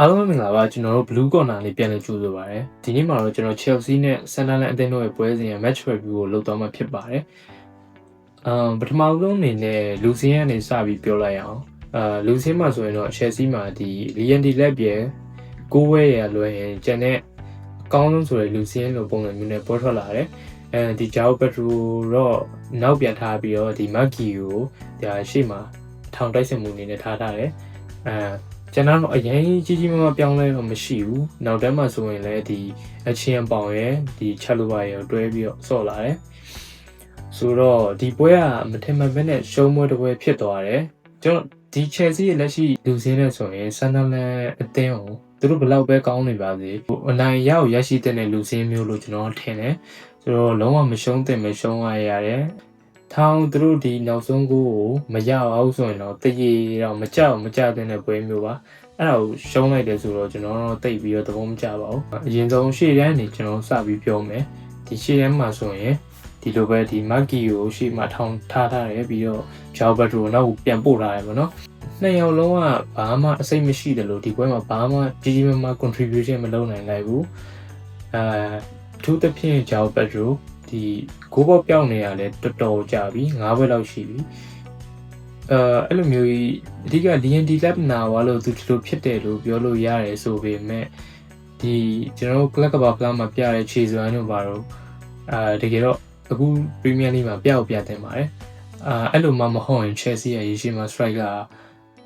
အားလုံးပဲမင်္ဂလာပါကျွန်တော်တို့ Blue Corner လေးပြန်လည်ကြိုဆိုပါရစေဒီနေ့မှာတော့ကျွန်တော် Chelsea နဲ့ Sunderland အသင်းတို့ရဲ့ပွဲစဉ်ရဲ့ match review ကိုလုပ်သွားမှာဖြစ်ပါတယ်အမ်ပထမဆုံးအနေနဲ့လူစင်းကနေစပြီးပြောလိုက်အောင်အာလူစင်းမှာဆိုရင်တော့ Chelsea မှာဒီ Liam Delap ရဲ့ကိုဝဲရလွယ်ရင်ကျန်တဲ့အကောင်းဆုံးဆိုတဲ့လူစင်းလိုပုံစံမျိုးနဲ့ပေါ်ထွက်လာတယ်အဲဒီ Jao Pedro တော့နောက်ပြန်ထားပြီးတော့ဒီ Maggi ကိုဒါရှေ့မှာထောင်တိုက်စစ်မှုအနေနဲ့ထားထားတယ်အဲ ကျွန်တော်တော့အရင်ကြီးကြီးမားမားပြောင်းလဲတော့မရှိဘူးနောက်တန်းမှာဆိုရင်လည်းဒီအချင်းပေါင်ရဲ့ဒီချက်လိုပါရဲ့တွဲပြီးတော့ဆော့လာတယ်ဆိုတော့ဒီပွဲကမထင်မှတ်ဘဲနဲ့ရှုံးပွဲတစ်ပွဲဖြစ်သွားတယ်ကျွန်တော်ဒီ Chelsea ရဲ့လက်ရှိလူစင်းနဲ့ဆိုရင် Sunderland အသင်းကိုသူတို့ဘယ်လောက်ပဲကောင်းနေပါစေဟိုအနိုင်ရကိုရရှိတဲ့လူစင်းမျိုးလို့ကျွန်တော်ထင်တယ်ဆိုတော့လုံးဝမရှုံးတဲ့မရှုံးရရတယ် ထောင်းသူတို့ဒီနောက်ဆုံးကိုမရအောင်ဆိုရင်တော့တရေတော့မကြောက်မကြတဲ့ပွဲမျိုးပါအဲ့ဒါကိုရှုံးလိုက်တယ်ဆိုတော့ကျွန်တော်တို့တိတ်ပြီးတော့သဘောမကျပါဘူးအရင်ဆုံးရှေ့တန်းနေကျွန်တော်စပြီးပြောမယ်ဒီရှေ့တန်းမှာဆိုရင်ဒီလိုပဲဒီမက်ကီကိုရှေ့မှာထောင်းထားထားတယ်ပြီးတော့ဂျောဘတ်ရိုနောက်ပြန်ပို့ထားတယ်ပေါ့နော်နှစ်ယောက်လုံးကဘာမှအစိတ်မရှိတယ်လို့ဒီပွဲမှာဘာမှကြီးကြီးမားမား contribution မလုပ်နိုင်လိုက်ဘူးအဲအထူးသဖြင့်ဂျောဘတ်ရို ဒီကိုဘောပြောင်းနေရလဲတော်တော်ကြာပြီ9ဘွဲလောက်ရှိပြီအဲအဲ့လိုမျိုးကြီးအဓိက DND lab နာဝါလို့သူဒီလိုဖြစ်တယ်လို့ပြောလို့ရတယ်ဆိုပေမဲ့ဒီကျွန်တော်တို့ club ကဘာ plan မှာပြတဲ့ခြေစွမ်းတို့ဘာလို့အာတကယ်တော့အခု Premier League မှာပြောက်ပြတင်ပါတယ်အာအဲ့လိုမှမဟုတ်ရင် Chelsea ရဲ့ရေရှည်မှာ striker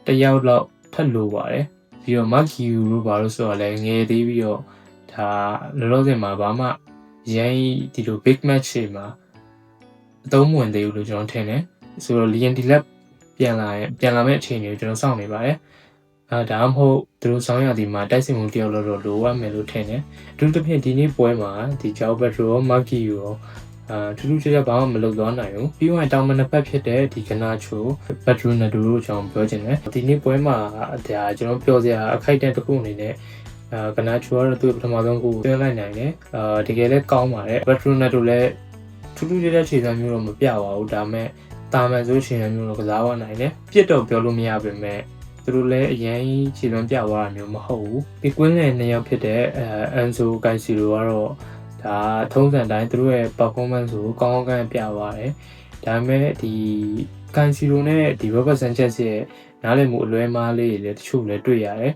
တယောက်လောက်ထပ်လိုပါတယ်ပြီးတော့ Mark Hugh တို့ဘာလို့ဆိုတော့လဲငယ်သေးပြီးတော့ဒါလောလောဆယ်မှာဘာမှ ရိုင်းဒီလို big match တွေမှာအသုံးမဝင်သေးဘူးလို့ကျွန်တော်ထင်တယ်ဆိုတော့ Liam Delap ပြန်လာရင်ပြန်လာမယ့်အချိန်တွေကိုကျွန်တော်စောင့်နေပါတယ်အဲဒါမှမဟုတ်သူတို့ဆောင်းရသည်မှာတိုက်စစ်မှုတယောက်လို့တော့လိုရမယ်လို့ထင်တယ်အထူးသဖြင့်ဒီနေ့ပွဲမှာဒီဂျောဘတ်ရိုမာကီရောအာထူးထူးခြားခြားဘာမှမလုပ်သွားနိုင်ဘူးပြီးတော့တောင်မနှစ်ဖက်ဖြစ်တဲ့ဒီကနာချိုဘတ်ဒရူနဒူတို့ကြောင့်ပြောချင်တယ်ဒီနေ့ပွဲမှာဒါကျွန်တော်ပြောစရာအခိုက်အတန့်တစ်ခုအနေနဲ့ အာကနာချိုကတော့သူ့ပထမဆုံးကိုသွင်းလိုက်နိုင်တယ်အာတကယ်လည်းကောင်းပါတယ်ဘတ်ဒရူနဒူလည်းထူးထူးခြားခြားခြေစမ်းမျိုးတော့မပြပါဘူးဒါပေမဲ့တာမန်ဆိုရှင်မျိုးတော့ကစားသွားနိုင်တယ်ပြစ်တော့ပြောလို့မရပါပဲသူတို့လည်းအရင်ခြေလွန်ပြသွားတာမျိုးမဟုတ်ဘူးဒီကွင်းလယ်နှစ်ယောက်ဖြစ်တဲ့အန်ဆိုကိုင်စီလိုကတော့ဒါထုံးစံတိုင်းသူတို့ရဲ့ performance ကိုကောင်းကောင်းပြသွားတယ်ဒါပေမဲ့ဒီကန်စီလိုနဲ့ဒီ Robert Sanchez ရဲ့နားလည်မှုအလွဲမားလေးတွေလည်းတချို့လည်းတွေ့ရတယ်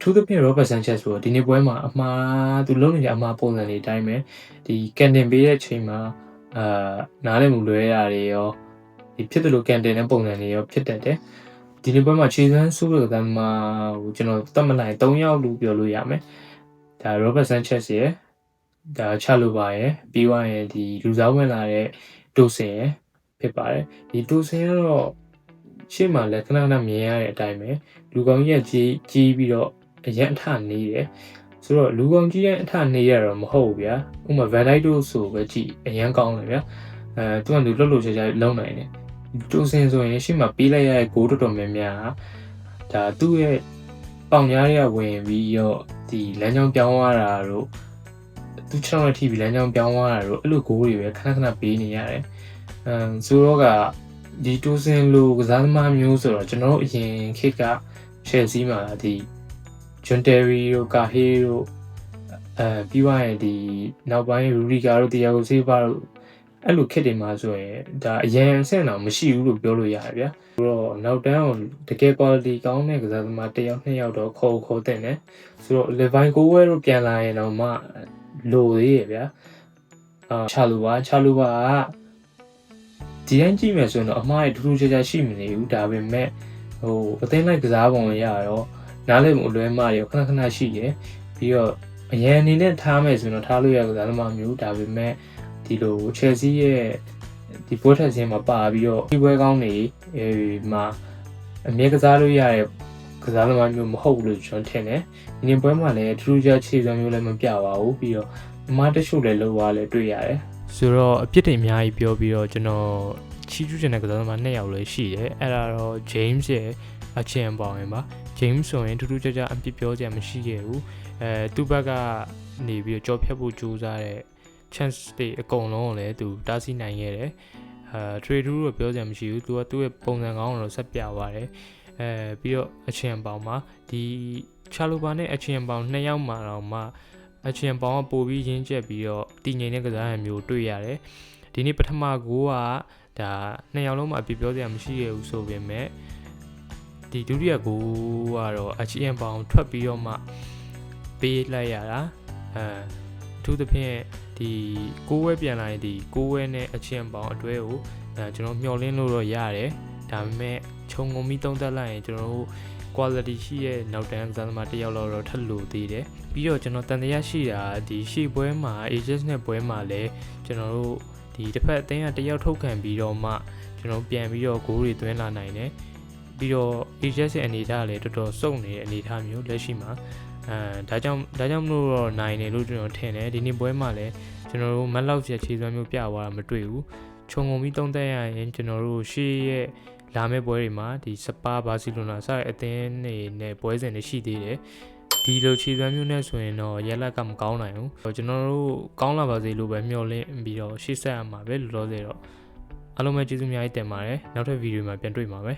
ထူးသဖြင့် Robert Sanchez ဆိုတော့ဒီနေ့ပွဲမှာအမှားသူလုံးနေကြအမှားပုံစံတွေအတိုင်းပဲဒီကန်တင်ပေးတဲ့ချိန်မှာအာနားလည်မှုလွဲရတယ်ရောဒီဖြစ်တယ်လို့ကန်တင်တဲ့ပုံစံတွေရောဖြစ်တတ်တယ်ဒီနေ့ပွဲမှာခြေစမ်းစုလို့ကမ်းမှာဟိုကျွန်တော်တတ်မနိုင်3ယောက်လို့ပြောလို့ရမယ်ဒါ Robert Sanchez ရဲ့ဒါချလို့ပါရဲ့ပြီးသွားရင်ဒီလူစားဝင်လာတဲ့ဒိုဆင်ရဲ့ဖြစ်ပါတယ်ဒီဒိုဆင်ကတော့ ရှေ့မှာလည်းခဏခဏမြင်ရတဲ့အတိုင်းပဲလူကောင်ကြီးကကြီးကြီးပြီးတော့အရန်အထနေတယ်ဆိုတော့လူကောင်ကြီးရဲ့အထနေရတော့မဟုတ်ဘူးဗျာဥပမာ Van Dijk တို့ဆိုပဲကြည့်အရန်ကောင်းတယ်ဗျာအဲသူကလူလှုပ်လှုပ်ရှားရှားလုံးနိုင်တယ်ဒိုဆင်ဆိုရင်ရှေ့မှာပေးလိုက်ရတဲ့ဂိုးတော်တော်များများဒါသူ့ရဲ့ပေါင်ကြားတွေကဝင်ပြီးတော့ဒီလမ်းကြောင်းပြောင်းသွားတာတို့သူချောင်းနဲ့ထိပြီးလမ်းကြောင်းပြောင်းသွားတာတို့အဲ့လိုဂိုးတွေပဲခဏခဏပေးနေရတယ်အမ်ဆိုတော့က ဒီတိုးစင်လိုကစားသမားမျိုးဆိုတော့ကျွန်တော်တို့အရင်ခေတ်က Chelsea မှာဒီဂျွန်တယ်ရီတို့ကာဟေးတို့အဲပြီးသွားရင်ဒီနောက်ပိုင်းရူရီကာတို့တီယာဂိုဆေးဘာတို့အဲ့လိုခစ်တွေမှာဆိုရင်ဒါအရင်အဆင့်တော့မရှိဘူးလို့ပြောလို့ရတယ်ဗျာဆိုတော့နောက်တန်းကိုတကယ် quality ကောင်းတဲ့ကစားသမားတစ်ယောက်နှစ်ယောက်တော့ခေါ်ခေါ်တဲ့နဲ့ဆိုတော့ Levi Gowe တို့ပြန်လာရင်တော့မှလိုသေးရဲ့ဗျာအာချလူပါချလူပါက ဒီတိုင်းကြည့်မယ်ဆိုရင်တော့အမှားရထူးထူးခြားခြားရှိမနေဘူးဒါပေမဲ့ဟိုအသိလိုက်ကစားပုံရတော့နားလည်မှုအလွဲမှားတွေခဏခဏရှိရယ်ပြီးတော့အရန်အနေနဲ့ထားမယ်ဆိုရင်တော့ထားလို့ရကစားသမားမျိုးဒါပေမဲ့ဒီလို Chelsea ရဲ့ဒီပွဲထက်စင်းမှာပါပြီးတော့ဒီပွဲကောင်းနေအဲမှာအမြဲကစားလို့ရတဲ့ကစားသမားမျိုးမဟုတ်ဘူးလို့ကျွန်တော်ထင်တယ်။ဒီနေ့ပွဲမှာလည်းထူးခြားခြေစွမ်းမျိုးလည်းမပြပါဘူးပြီးတော့အမားတချို့လည်းလောသွားလည်းတွေ့ရတယ်။ ဆိုတော့အပြစ်တွေအများကြီးပြောပြီးတော့ကျွန်တော်ချီးကျူးချင်တဲ့ကစားသမားနှစ်ယောက်လည်းရှိတယ်။အဲ့ဒါတော့ James ရဲ့အချင်းပေါင်းရင်ပါ James ဆိုရင်ထူးထူးခြားခြားအပြစ်ပြောစရာမရှိခဲ့ဘူး။အဲသူ့ဘက်ကနေပြီးတော့ကြောဖြတ်ဖို့ကြိုးစားတဲ့ chance တွေအကုန်လုံးကိုလည်းသူတားဆီးနိုင်ခဲ့တယ်။အာ trade rule တော့ပြောစရာမရှိဘူး။ तू ကသူ့ရဲ့ပုံစံကောင်းတော့ဆက်ပြသွားတယ်။အဲပြီးတော့အချင်းပေါင်းမှာဒီချာလိုပါနဲ့အချင်ပေါင်နှစ်ယောက်မှာတော့မှ အချင်ပေါင်ကပိုပြီးရင်းကျက်ပြီးတော့တည်ငြိမ်တဲ့ကစားရမျိုးတွေ့ရတယ်ဒီနေ့ပထမဂိုးကဒါနှစ်ယောက်လုံးမှာအပြစ်ပြောစရာမရှိရဘူးဆိုပေမဲ့ဒီဒုတိယဂိုးကတော့အချင်ပေါင်ထွက်ပြီးတော့မှပေးလိုက်ရတာအဲအထူးသဖြင့်ဒီကိုးဝဲပြန်လာရင်ဒီကိုးဝဲနဲ့အချင်ပေါင်အတွဲကိုအဲကျွန်တော်မျှော်လင့်လို့တော့ရတယ်ဒါပေမဲ့ခြုံငုံပြီးသုံးသပ်လိုက်ရင်ကျွန်တော်တို့ quality ရှိရဲ့နောက်တန်းကစားသမားတစ်ယောက်လောက်တော့ထပ်လို့သေးတယ်ပြီးတော့ကျွန်တော်တန်တရားရှိတာဒီရှေ့ပွဲမှာ Aegis နဲ့ပွဲမှာလည်းကျွန်တော်တို့ဒီတစ်ဖက်အသင်းကတစ်ယောက်ထုတ်ခံပြီးတော့မှကျွန်တော်ပြန်ပြီးတော့ဂိုးတွေသွင်းလာနိုင်တယ်ပြီးတော့ Aegis ရဲ့အနေအထားကလည်းတော်တော်စုံနေတဲ့အနေအထားမျိုးလက်ရှိမှာအဲဒါကြောင့်ဒါကြောင့်မလို့တော့နိုင်တယ်လို့ကျွန်တော်ထင်တယ်ဒီနေ့ပွဲမှာလည်းကျွန်တော်တို့မက်လောက်ချက်ခြေစွမ်းမျိုးပြသွားတာမတွေ့ဘူးခြုံငုံပြီးသုံးသက်ရရင်ကျွန်တော်တို့ရှေ့ရဲ့ လာမယ့်ပွဲတွေမှာဒီစပါဘာစီလိုနာစတဲ့အသင်းတွေနဲ့ပွဲစဉ်တွေရှိသေးတယ်ဒီလိုခြေစွမ်းမျိုးနဲ့ဆိုရင်တော့ရလက်ကမကောင်းနိုင်ဘူးကျွန်တော်တို့ကောင်းလာပါစေလို့ပဲမျှော်လင့်ပြီးတော့ရှေ့ဆက်ရမှာပဲလို့ပြောသေးတော့အားလုံးပဲကျေးဇူးအများကြီးတင်ပါတယ်နောက်ထပ်ဗီဒီယိုမှာပြန်တွေ့မှာပဲ